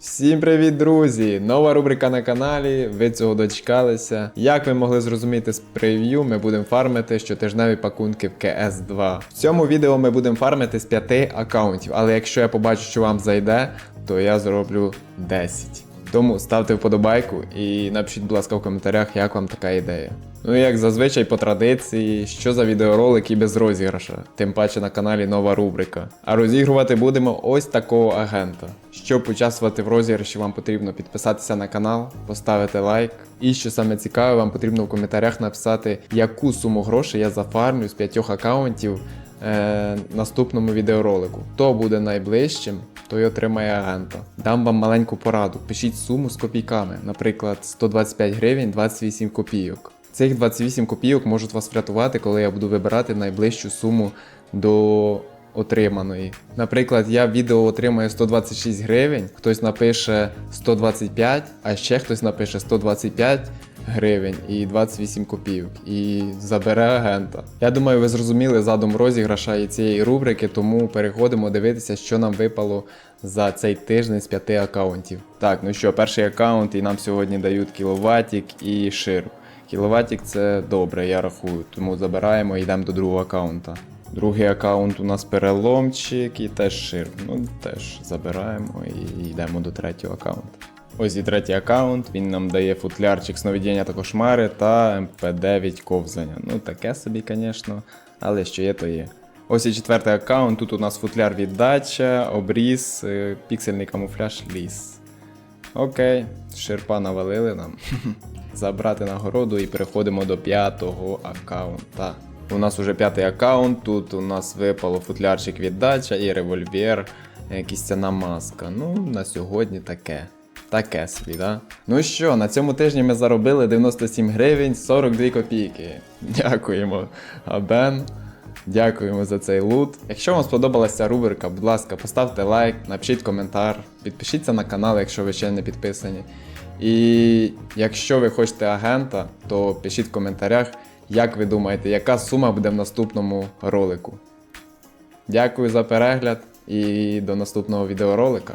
Всім привіт, друзі! Нова рубрика на каналі. Ви цього дочекалися. Як ви могли зрозуміти з прев'ю, ми будемо фармити щотижневі пакунки в cs 2 В цьому відео ми будемо фармити з 5 аккаунтів, але якщо я побачу, що вам зайде, то я зроблю 10. Тому ставте вподобайку і напишіть, будь ласка, в коментарях, як вам така ідея. Ну і як зазвичай по традиції, що за відеоролик і без розіграша, тим паче на каналі нова рубрика. А розігрувати будемо ось такого агента. Щоб участвувати в розіграші, вам потрібно підписатися на канал, поставити лайк. І що саме цікаве, вам потрібно в коментарях написати, яку суму грошей я зафармлю з п'ятьох аккаунтів е, наступному відеоролику. Хто буде найближчим, той отримає агента. Дам вам маленьку пораду. Пишіть суму з копійками, наприклад, 125 гривень 28 копійок. Цих 28 копійок можуть вас врятувати, коли я буду вибирати найближчу суму до отриманої. Наприклад, я відео отримаю 126 гривень, хтось напише 125, а ще хтось напише 125 гривень і 28 копійок і забере агента. Я думаю, ви зрозуміли задум розіграша і цієї рубрики, тому переходимо дивитися, що нам випало за цей тиждень з п'яти аккаунтів. Так, ну що, перший аккаунт, і нам сьогодні дають кіловатік і шир. Кіловатік це добре, я рахую, тому забираємо і йдемо до другого аккаунта. Другий аккаунт у нас переломчик і теж шир. Ну теж забираємо і йдемо до третього аккаунту. Ось і третій аккаунт, він нам дає футлярчик сновидіння та кошмари та МП9 ковзання. Ну таке собі, звісно, але що є, то є. Ось і четвертий аккаунт, тут у нас футляр віддача, обріз, е, піксельний камуфляж, ліс. Окей, ширпа навалили нам. Забрати нагороду і переходимо до п'ятого аккаунта. У нас уже п'ятий аккаунт, тут у нас випало футлярчик віддача і револьвер, е, кістяна маска. Ну, на сьогодні таке. Таке собі, да? Ну що, на цьому тижні ми заробили 97 гривень 42 копійки. Дякуємо, Абен. Дякуємо за цей лут. Якщо вам сподобалася рубрика, будь ласка, поставте лайк, напишіть коментар, підпишіться на канал, якщо ви ще не підписані. І якщо ви хочете агента, то пишіть в коментарях, як ви думаєте, яка сума буде в наступному ролику. Дякую за перегляд і до наступного відеоролика.